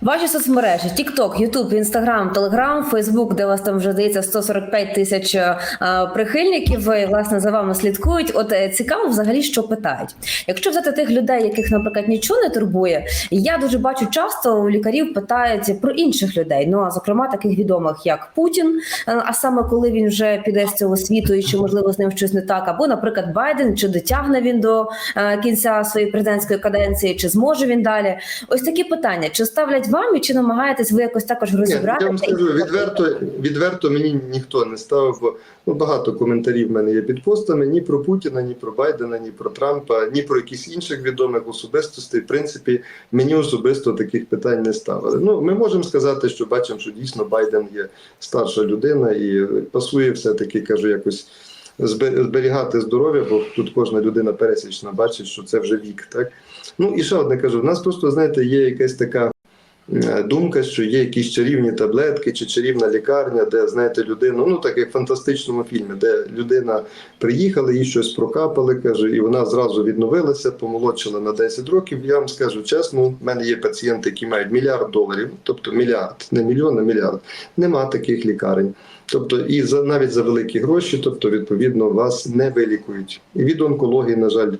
Ваші соцмережі: TikTok, YouTube, Instagram, Telegram, Facebook, де у вас там вже здається 145 тисяч е, прихильників. І, власне за вами слідкують. От е, цікаво, взагалі, що питають. Якщо взяти тих людей, яких, наприклад, нічого не турбує, я дуже бачу часто у лікарів питають про інших людей. Ну а зокрема, таких відомих як Путін, е, а саме коли він вже піде з цього світу, і чи можливо з ним щось не так, або, наприклад, Байден, чи дотягне він до кінця своєї президентської каденції, чи зможе він далі? Ось такі питання: чи ставлять вам і чи намагаєтесь ви якось також Ні, розібрати? я вам скажу відверто, відверто мені ніхто не ставив, бо ну, багато коментарів в мене є під постами ні про Путіна, ні про Байдена, ні про Трампа, ні про якісь інших відомих особистостей. В принципі, мені особисто таких питань не ставили. Ну, ми можемо сказати, що бачимо, що дійсно Байден є старша людина і пасує все-таки, кажу, якось. Зберігати здоров'я, бо тут кожна людина пересічна бачить, що це вже вік. Так ну і ще одне кажу: в нас просто знаєте, є якась така думка, що є якісь чарівні таблетки чи чарівна лікарня, де знаєте людину, ну так як в фантастичному фільмі, де людина приїхала, їй щось прокапали, каже, і вона зразу відновилася, помолодшила на 10 років. Я вам скажу чесно, в мене є пацієнти, які мають мільярд доларів, тобто мільярд, не мільйон, а мільярд. Нема таких лікарень. Тобто, і за навіть за великі гроші, тобто, відповідно, вас не вилікують. І від онкології, на жаль, е,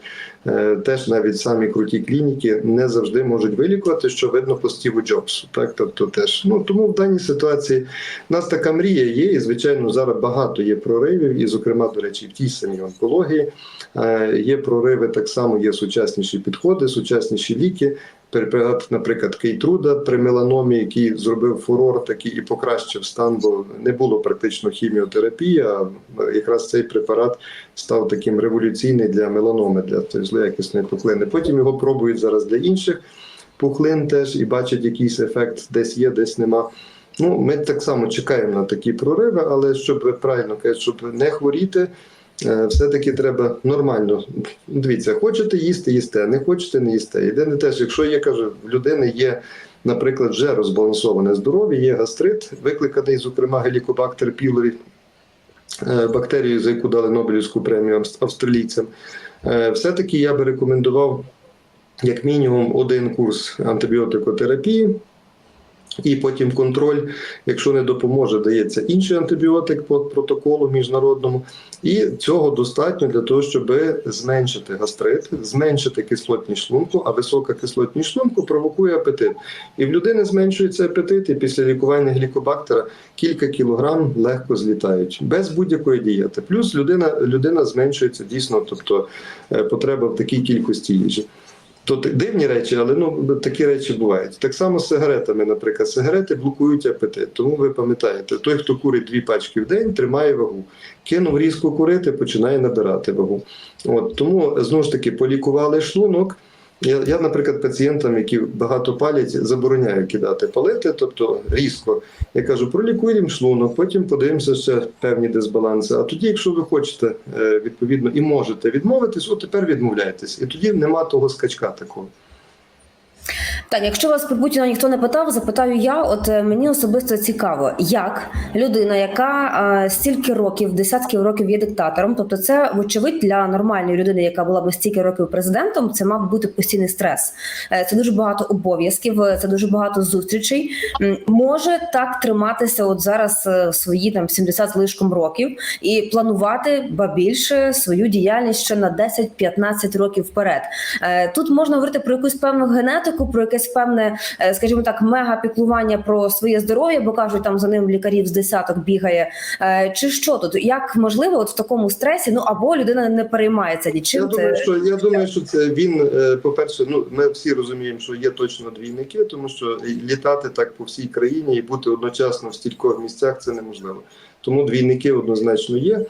теж навіть самі круті клініки не завжди можуть вилікувати, що видно по Стіву Джобсу. Так, тобто, теж ну тому в даній ситуації в нас така мрія є, і звичайно, зараз багато є проривів, і, зокрема, до речі, в тій самій онкології е, є прориви. Так само є сучасніші підходи, сучасніші ліки. Препарат, наприклад, Кейтруда при меланомі, який зробив фурор такий і покращив стан, бо не було практично хіміотерапії. А якраз цей препарат став таким революційний для меланоми, для тої злоякісної пухлини. Потім його пробують зараз для інших пухлин теж і бачать якийсь ефект, десь є, десь нема. Ну, ми так само чекаємо на такі прориви, але щоб правильно кажете, щоб не хворіти, е, все-таки треба нормально. Дивіться, хочете їсти, їсте, не хочете, не їсте. Єдине теж, якщо є, кажу, в людини є, наприклад, вже розбалансоване здоров'я, є гастрит, викликаний, зокрема, гелікобактер пілорі, е, бактерією, за яку дали Нобелівську премію авст- австралійцям. Е, Все-таки я би рекомендував як мінімум один курс антибіотикотерапії. І потім контроль, якщо не допоможе, дається інший антибіотик по протоколу міжнародному. І цього достатньо для того, щоб зменшити гастрит, зменшити кислотність шлунку, а висока кислотність шлунку провокує апетит. І в людини зменшується апетит, і після лікування глікобактера кілька кілограм легко злітають без будь-якої дієти. Плюс людина, людина зменшується дійсно, тобто е, потреба в такій кількості їжі. То дивні речі, але ну такі речі бувають. Так само з сигаретами, наприклад, сигарети блокують апетит. Тому ви пам'ятаєте, той, хто курить дві пачки в день, тримає вагу. Кинув різко курити, починає набирати вагу. От тому знову ж таки полікували шлунок. Я, я, наприклад, пацієнтам, які багато палять, забороняю кидати палити, тобто різко. Я кажу, пролікуємо шлунок, потім подивимося ще певні дисбаланси. А тоді, якщо ви хочете е, відповідно і можете відмовитись, от тепер відмовляйтесь. І тоді нема того скачка такого. Так, якщо вас про Путіна ніхто не питав, запитаю я. От е, мені особисто цікаво, як людина, яка е, стільки років, десятків років є диктатором, тобто це вочевидь для нормальної людини, яка була би стільки років президентом, це мав бути постійний стрес. Е, це дуже багато обов'язків, це дуже багато зустрічей. Може так триматися, от зараз свої там 70 з лишком років, і планувати ба більше свою діяльність ще на 10-15 років вперед. Тут можна говорити про якусь певну генетику, про якесь певне, е, скажімо так, мега-піклування про своє здоров'я, бо кажуть, там за ним лікарів з десяток бігає. Е, Чи що тут? Як можливо, от в такому стресі, ну або людина не переймається Я нічим. думаю, що я думаю, що це він, е, по-перше, ну ми всі розуміємо, що є точно двійники, тому що літати так по всій країні і бути одночасно в стількох місцях це неможливо. Тому двійники однозначно є.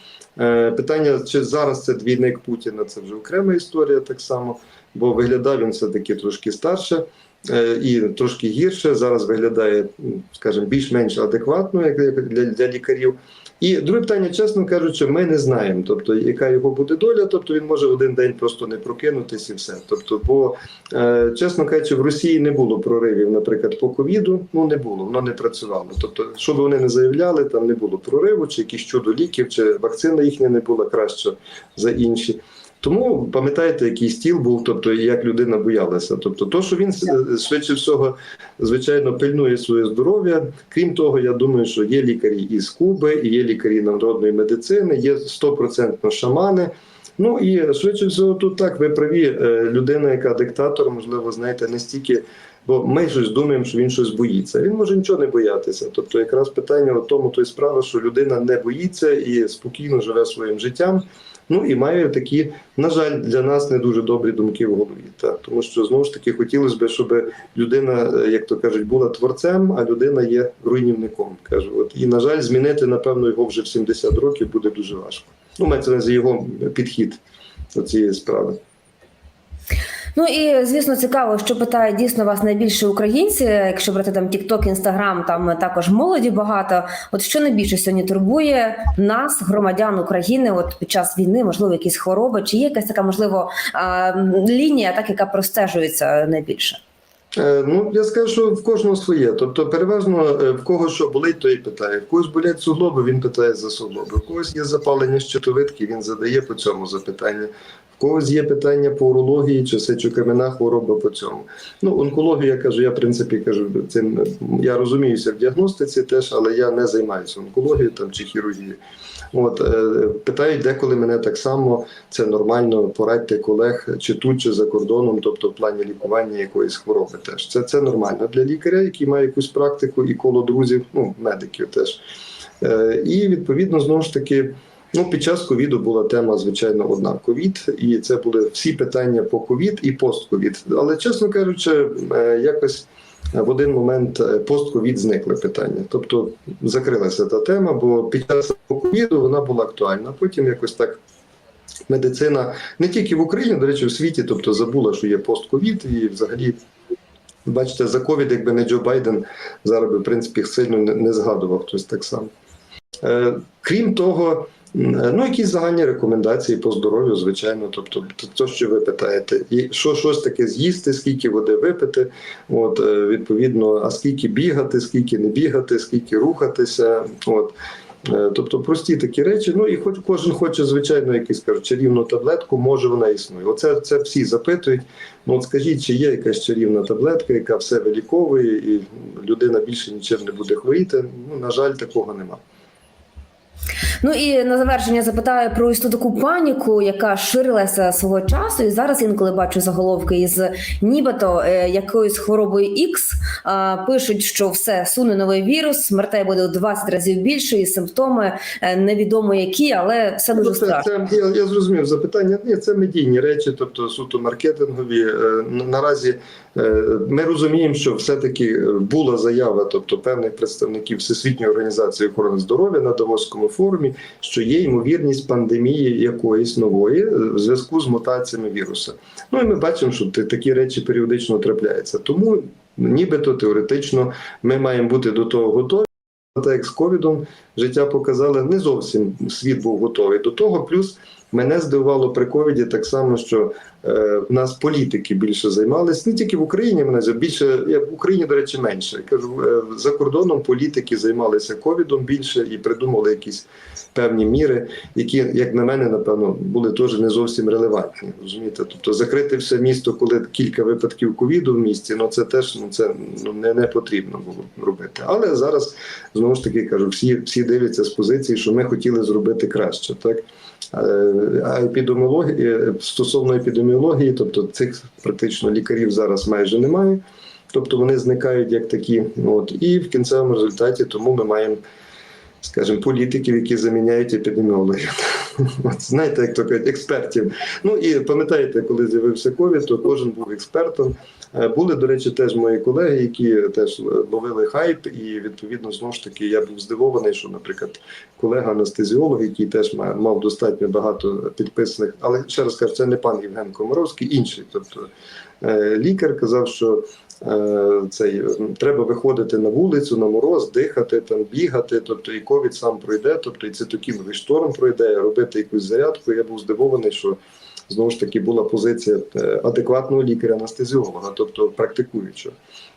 Питання, чи зараз це двійник Путіна, це вже окрема історія так само, бо виглядав він все-таки трошки старше. Е, І трошки гірше зараз виглядає, скажімо, більш-менш адекватно, як для, для лікарів. І друге питання, чесно кажучи, ми не знаємо, тобто яка його буде доля. Тобто він може один день просто не прокинутись і все. Тобто, бо е, чесно кажучи, в Росії не було проривів, наприклад, по ковіду. Ну не було, воно не працювало. Тобто, що би вони не заявляли, там не було прориву, чи якісь чудо ліків, чи вакцина їхня не була краща за інші. Тому пам'ятаєте, який стіл був, тобто як людина боялася. Тобто, то, що він швидше всього, звичайно, пильнує своє здоров'я. Крім того, я думаю, що є лікарі із Куби, і є лікарі народної медицини, є стопроцентно шамани. Ну і швидше всього, тут так ви праві. е, Людина, яка диктатор, можливо, знаєте, не стільки. Бо ми щось думаємо, що він щось боїться. Він може нічого не боятися. Тобто, якраз питання в тому, то й справа, що людина не боїться і спокійно живе своїм життям. Ну і має такі, на жаль, для нас не дуже добрі думки в голові. Так, тому що знову ж таки хотілося б, щоб людина, е, як то кажуть, була творцем, а людина є руйнівником. Кажу, от і на жаль, змінити напевно його вже в 70 років буде дуже важко. Ну, мається на його підхід до цієї справи. Ну і звісно цікаво, що питають дійсно вас найбільше українці. Якщо брати там TikTok, Instagram, там також молоді багато. От що найбільше сьогодні турбує нас, громадян України, от під час війни, можливо, якісь хвороби, чи є якась така можливо лінія, так яка простежується найбільше? Е, Ну, я скажу, що в кожного своє. Тобто, переважно е, в кого що болить, то і питає. В когось болять суглоби, він питає за суглоби. В когось є запалення щитовидки, він задає по цьому запитання. Когось є питання по урології чи сечокам'яна хвороба по цьому. Ну, онкологію, я кажу, я в принципі кажу, цим я розуміюся в діагностиці теж, але я не займаюся онкологією там чи хірургією. От е, питають деколи мене так само. Це нормально порадьте колег чи тут, чи за кордоном, тобто в плані лікування якоїсь хвороби. Теж це, це нормально для лікаря, який має якусь практику і коло друзів, ну медиків теж. Е, і відповідно знову ж таки. Ну, під час ковіду була тема, звичайно, одна ковід, і це були всі питання по ковід і постковід. Але, чесно кажучи, е, якось в один момент е, постковід зникли питання. Тобто закрилася та тема, бо під час ковіду вона була актуальна. Потім якось так медицина не тільки в Україні, до речі, в світі, тобто забула, що є постковід, і взагалі. Бачите, за ковід, якби не Джо Байден, зараз би в принципі сильно не, згадував хтось так само. Е, крім того, ну якісь загальні рекомендації по здоров'ю, звичайно, тобто то, що ви питаєте, і що щось таке з'їсти, скільки води випити, от е, відповідно, а скільки бігати, скільки не бігати, скільки рухатися. От. Е, Тобто прості такі речі. Ну і хоч кожен хоче, звичайно, якусь кажуть, чарівну таблетку, може вона існує. Оце це всі запитують. Ну от скажіть, чи є якась чарівна таблетка, яка все виліковує, і людина більше нічим не буде хворіти. Ну, на жаль, такого нема. Ну і на завершення запитаю про ось ту таку паніку, яка ширилася свого часу. І зараз інколи бачу заголовки із нібито е, якоюсь хворобою X, пишуть, що все суне новий вірус, смертей буде у 20 разів більше, і симптоми е, невідомо які, але все дуже Ну, це, страшно. це, я, я зрозумів запитання. Ні, це медійні речі, тобто суто маркетингові. Е, Наразі ми розуміємо, що все-таки була заява, тобто певних представників Всесвітньої організації охорони здоров'я на Давоському форумі, що є ймовірність пандемії якоїсь нової в зв'язку з мутаціями віруса. Ну і ми бачимо, що такі речі періодично трапляються. Тому нібито теоретично ми маємо бути до того готові. Так як з ковідом життя показали, не зовсім світ був готовий до того. Плюс мене здивувало при ковіді так само, що в нас політики більше займалися, не тільки в Україні, мене більше я в Україні, до речі, менше. Кажу, е, за кордоном політики займалися ковідом більше і придумали якісь певні міри, які, як на мене, напевно, були теж не зовсім релевантні. Розумієте? Тобто закрити все місто, коли кілька випадків ковіду в місті, ну це теж ну це ну не, не потрібно було робити. Але зараз знову ж таки кажу, всі, всі дивляться з позиції, що ми хотіли зробити краще, так. Е, А епідеміології стосовно епідеміології, тобто цих практично лікарів зараз майже немає, тобто вони зникають як такі. От і в кінцевому результаті тому ми маємо, скажімо, політиків, які заміняють епідеміологів. От знаєте, як то кажуть, експертів. Ну і пам'ятаєте, коли з'явився ковід, то кожен був експертом. Е, Були, до речі, теж мої колеги, які теж ловили хайп, і відповідно знову ж таки я був здивований, що, наприклад, колега анестезіолог, який теж мав достатньо багато підписаних, але ще раз кажу, це не пан Євген Комаровський, інший. Тобто е, лікар казав, що е, цей треба виходити на вулицю, на мороз, дихати, там бігати, тобто і ковід сам пройде, тобто і цитокіновий шторм пройде, робити якусь зарядку. Я був здивований, що знову ж таки була позиція е, адекватного лікаря-анестезіолога, тобто практикуючого.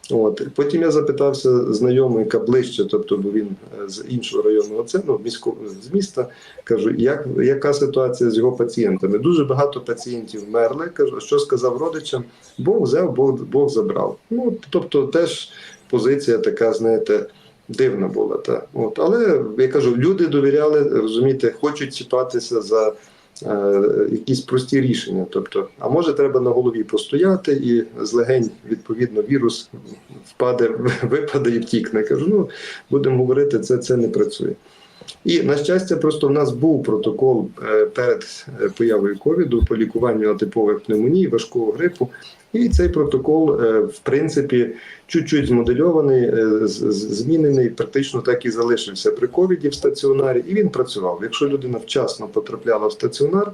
От потім я запитався знайомика ближче, тобто бо він е, з іншого районного центру, міського з міста. Кажу, як яка ситуація з його пацієнтами? Дуже багато пацієнтів вмерли. Кажу, що сказав родичам? Бог взяв, Бог, Бог забрав. Ну тобто, теж позиція така, знаєте. Дивна була та от, але я кажу, люди довіряли, розумієте, хочуть чіпатися за якісь прості рішення. Тобто, а може, треба на голові постояти, і з легень відповідно вірус впаде, випаде і втікне. Кажу, ну будемо говорити, це, це не працює. І на щастя, просто в нас був протокол е, перед е, появою ковіду по лікуванню атипових пневмоній, важкого грипу. І цей протокол, е, в принципі, чуть-чуть змодельований, змінений, практично так і залишився при ковіді в стаціонарі, і він працював. Якщо людина вчасно потрапляла в стаціонар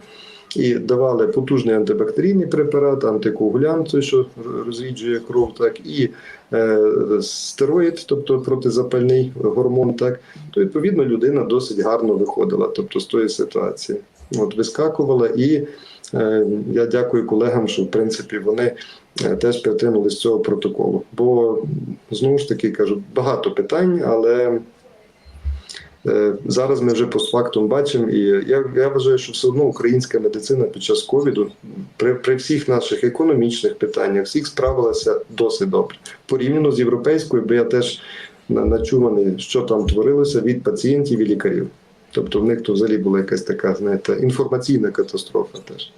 і давали потужний антибактерійний препарат, антикоагулянт, той, що розріджує кров, так і е, стероїд, тобто протизапальний гормон, так то відповідно людина досить гарно виходила, тобто з тої ситуації. От вискакувала, і е, я дякую колегам, що в принципі вони е, теж притримались цього протоколу. Бо знову ж таки кажу, багато питань, але зараз ми вже постфактум бачимо, і я, я вважаю, що все одно українська медицина під час ковіду при, при всіх наших економічних питаннях всіх справилася досить добре порівняно з європейською, бо я теж на- начуваний, що там творилося від пацієнтів і лікарів. Тобто в них то взагалі була якась така, знаєте, інформаційна катастрофа теж.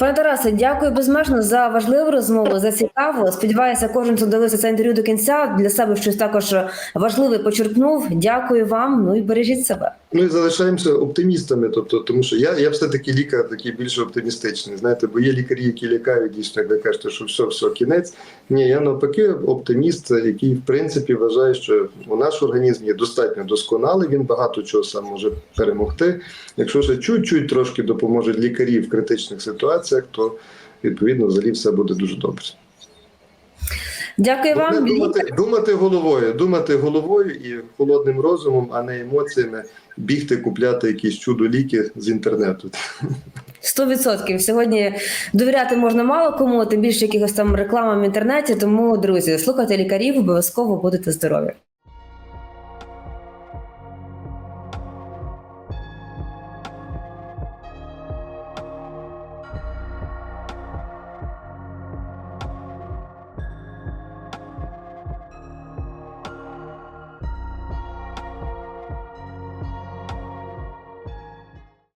Пане Тарасе, дякую безмежно за важливу розмову, за цікаву. Сподіваюся, кожен, хто дивився це інтерв'ю до кінця, для себе щось також важливе почерпнув. Дякую вам. Ну і бережіть себе. Ну і залишаємося оптимістами. Тобто, тому що я, я все-таки лікар такий більш оптимістичний. Знаєте, бо є лікарі, які лякають дійсно, як ви кажете, що все, все, кінець. Ні, я навпаки оптиміст, який в принципі вважає, що у наш організм є достатньо досконалий, він багато чого сам може перемогти. Якщо ще чуть-чуть трошки допоможуть лікарі в критичних ситуаціях, то відповідно взагалі все буде дуже добре. Дякую вам. Думати, думати головою, думати головою і холодним розумом, а не емоціями бігти, купляти якісь чудо ліки з інтернету. Сто відсотків сьогодні довіряти можна мало кому, тим більше якихось там рекламам в інтернеті. Тому, друзі, слухайте лікарів, обов'язково будете здорові.